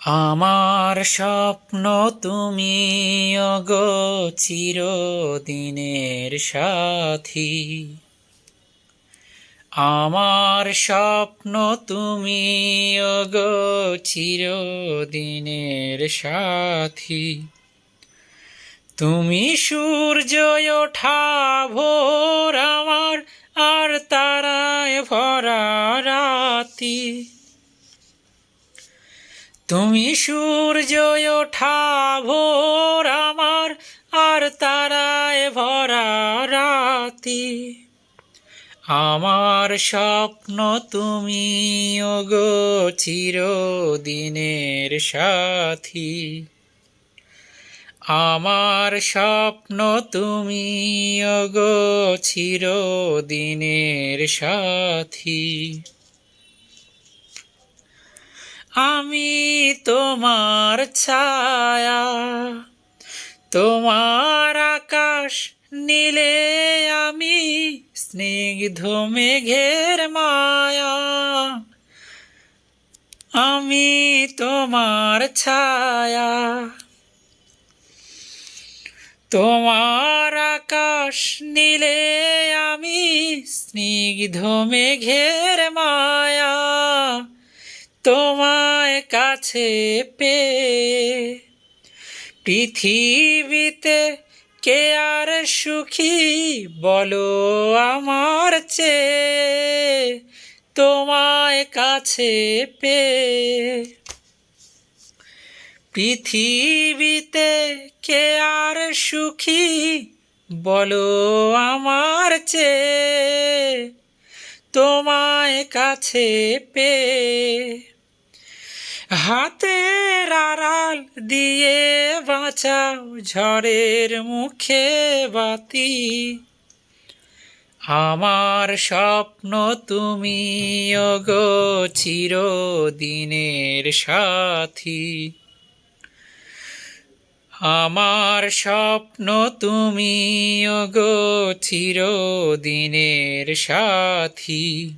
আমার স্বপ্ন তুমি অগো চিরদিনের সাথী। আমার স্বপ্ন তুমি অগো চিরদিনের সাথী। তুমি সূর্য ওঠা ভোর আমার আর তারায় ভরা রাতি তুমি সূর্য ওঠা ভোর আমার, আর তারায় ভরা রাতি। আমার স্বপ্ন তুমি, ওগো চিরদিনের সাথী। আমার স্বপ্ন তুমি, ওগো চিরদিনের সাথী। আমি তোমার ছায়া, তোমার আকাশ নীলে আমি স্নিগ্ধ মেঘের মায়া। আমি তোমার ছায়া, তোমার আকাশ নীলে আমি স্নিগ্ধ মেঘের মায়া। তোমায় কাছে পেয়ে পৃথিবীতে কে আর সুখী বলো আমার চেয়ে? তোমায় কাছে পেয়ে পৃথিবীতে কে আর সুখী বলো আমার চেয়ে? তোমায় কাছে পেয়ে হাতের আড়াল দিয়ে বাঁচাও ঝড়ের মুখে বাতি। আমার স্বপ্ন তুমি, ওগো চিরদিনের সাথী। আমার স্বপ্ন তুমি, ওগো চিরদিনের সাথী।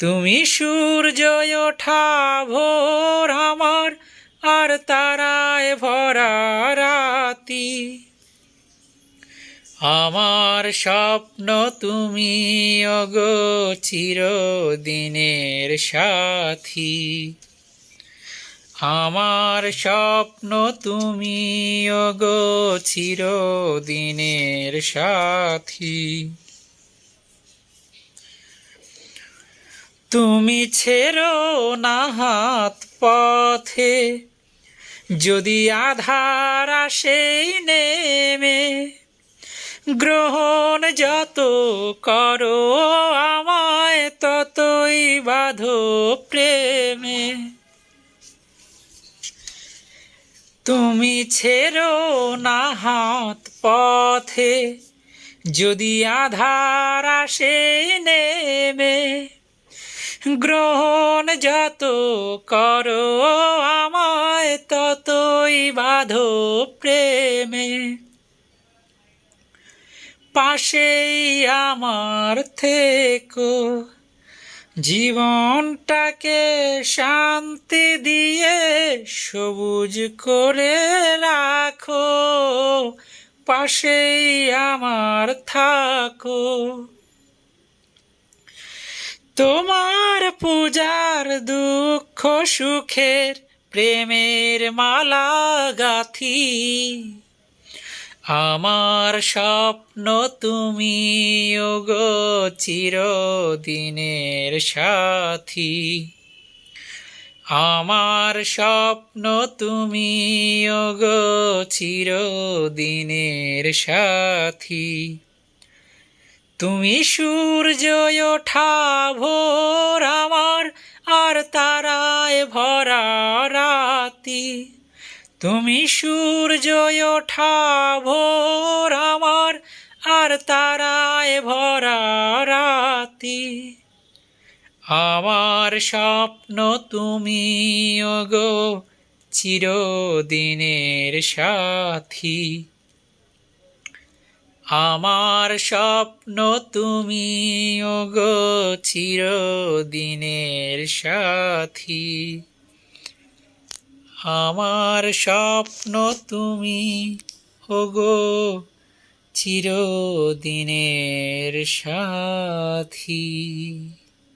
তুমি সূর্য ওঠা ভোর আমার, আর তারায় ভরা রাতি। আমার স্বপ্ন তুমি, ওগো চিরদিনের সাথী। আমার স্বপ্ন তুমি, ওগো চিরদিনের সাথী। তুমি ছেড়ো না হাত পথে। যদি আধার আসেই নেমে, গ্রহণ যত করো আমায় ততই বাঁধো প্রেমে। তুমি ছেড়ো না হাত পথে, যদি আধার আসে নেমে গ্রহণ যত করো আমায় ততই বাঁধো প্রেমে। পাশেই আমার থেকো, জীবনটাকে শান্তি দিয়ে সবুজ করে রাখো, পাশেই আমার থাকো। তোমার পূজার দুঃখ সুখের প্রেমের মালা গাথি। আমার স্বপ্ন তুমি, ওগো চিরদিনের সাথী। আমার স্বপ্ন তুমি, ওগো চিরদিনের সাথী। তুমি সূর্য ওঠা ভোর আমার, আর তারায় ভরা রাতি। তুমি সূর্য ওঠা ভোর আমার, আর তারায় ভরা রাতি। আমার স্বপ্ন তুমি, ওগো, চিরদিনের সাথী। আমার স্বপ্ন তুমি ওগো চিরদিনের সাথী। আমার স্বপ্ন তুমি ওগো চিরদিনের সাথী।